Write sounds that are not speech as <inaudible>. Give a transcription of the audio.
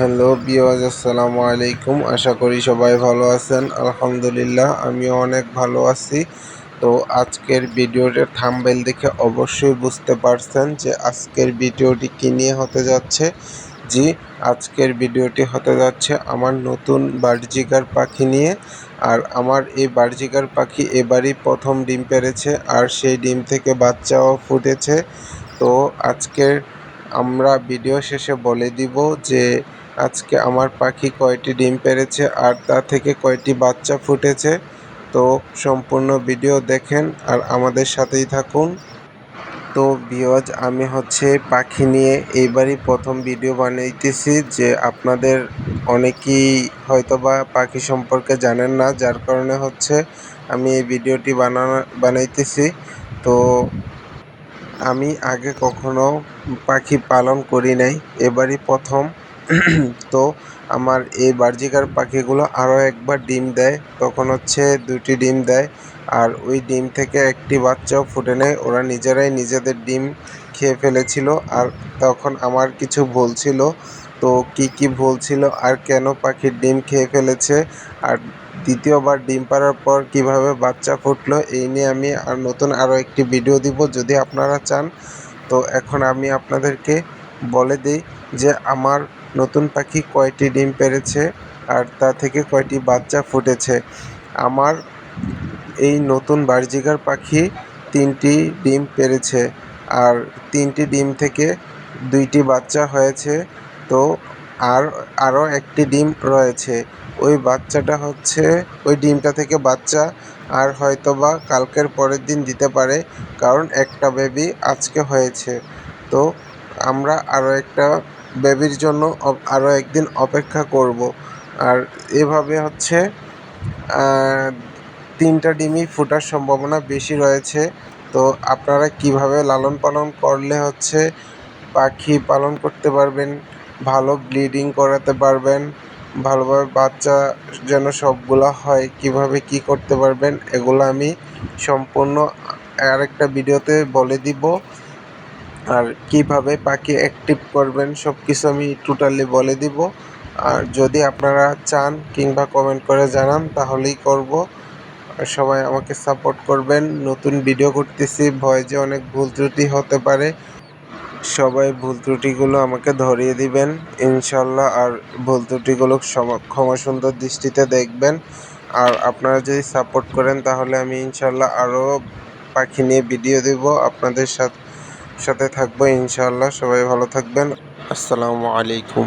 Hello বিওয়াজ আসসালামু আলাইকুম। আশা করি সবাই ভালো আছেন। আলহামদুলিল্লাহ, আমিও অনেক ভালো আছি। তো আজকের ভিডিওটির থাম্বেল দেখে অবশ্যই বুঝতে পারছেন যে আজকের ভিডিওটি কী নিয়ে হতে যাচ্ছে। জি, আজকের ভিডিওটি হতে যাচ্ছে আমার নতুন বার্জিকার পাখি নিয়ে। আর আমার এই বার্জিকার পাখি এবারই প্রথম ডিম পেরেছে, আর সেই ডিম থেকে বাচ্চাও ফুটেছে। তো আজকের আমরা ভিডিও শেষে বলে দিব যে আজকে আমার পাখি কয়টি ডিম পেড়েছে আর তা থেকে কয়টি বাচ্চা ফুটেছে? তো সম্পূর্ণ ভিডিও দেখেন আর আমাদের সাথেই থাকুন। তো বিয়জ আমি হচ্ছে পাখি নিয়ে এইবারই প্রথম ভিডিও বানাইতেছি যে আপনাদের অনেকেই হয়তোবা পাখি সম্পর্কে জানেন না, যার কারণে হচ্ছে আমি এই ভিডিওটি বানানো বানাইতেছি। তো আমি আগে কখনো পাখি পালন করি নাই, এবারই প্রথম। <clears throat> তো আমার এই বার্জিকার পাখিগুলো আরও একবার ডিম দেয়। তখন হচ্ছে দুটি ডিম দেয় আর ওই ডিম থেকে একটি বাচ্চাও ফুটে নেয়। ওরা নিজেরাই নিজেদের ডিম খেয়ে ফেলেছিল আর তখন আমার কিছু ভুল ছিল। তো কি কি ভুল ছিল আর কেন পাখির ডিম খেয়ে ফেলেছে আর দ্বিতীয়বার ডিম পাড়ার পর কীভাবে বাচ্চা ফুটলো, এই নিয়ে আমি আর নতুন আরও একটি ভিডিও দিব যদি আপনারা চান। তো এখন আমি আপনাদেরকে বলে দিই যে আমার নতুন পাখি কয়টি ডিম পেড়েছে আর তা থেকে কয়টি বাচ্চা ফুটেছে? আমার এই নতুন বার্জিকার পাখি তিনটি ডিম পেড়েছে আর তিনটি ডিম থেকে দুইটি বাচ্চা হয়েছে। তো আর আরও একটি ডিম রয়েছে। ওই বাচ্চাটা হচ্ছে, ওই ডিমটা থেকে বাচ্চা আর হয়তোবা কালকের পরের দিন দিতে পারে কারণ একটা বেবি আজকে হয়েছে। তো আমরা আরও একটা বেবির জন্য আরও একদিন অপেক্ষা করব। আর এভাবে হচ্ছে তিনটা ডিমই ফোটার সম্ভাবনা বেশি রয়েছে। তো আপনারা কীভাবে লালন পালন করলে হচ্ছে পাখি পালন করতে পারবেন, ভালো ব্লিডিং করাতে পারবেন, ভালোভাবে বাচ্চা যেন সবগুলো হয়, কীভাবে কি করতে পারবেন, এগুলো আমি সম্পূর্ণ আরেকটা ভিডিওতে বলে দিব। আর কীভাবে পাখি অ্যাক্টিভ করবেন সব কিছু আমি টোটালি বলে দিব। আর যদি আপনারা চান কিংবা কমেন্ট করে জানান, তাহলেই করব। সবাই আমাকে সাপোর্ট করবেন। নতুন ভিডিও করতেছি ভয়েসে অনেক ভুল ত্রুটি হতে পারে। সবাই ভুল ত্রুটিগুলো আমাকে ধরিয়ে দিবেন। ইনশাল্লাহ আর ভুল ত্রুটিগুলো ক্ষমা সুন্দর দৃষ্টিতে দেখবেন। আর আপনারা যদি সাপোর্ট করেন, তাহলে আমি ইনশাল্লাহ আরও পাখি নিয়ে ভিডিও দেব। আপনাদের সাথে সাথে থাকব ইনশাআল্লাহ। সবাই ভালো থাকবেন। আসসালামু আলাইকুম।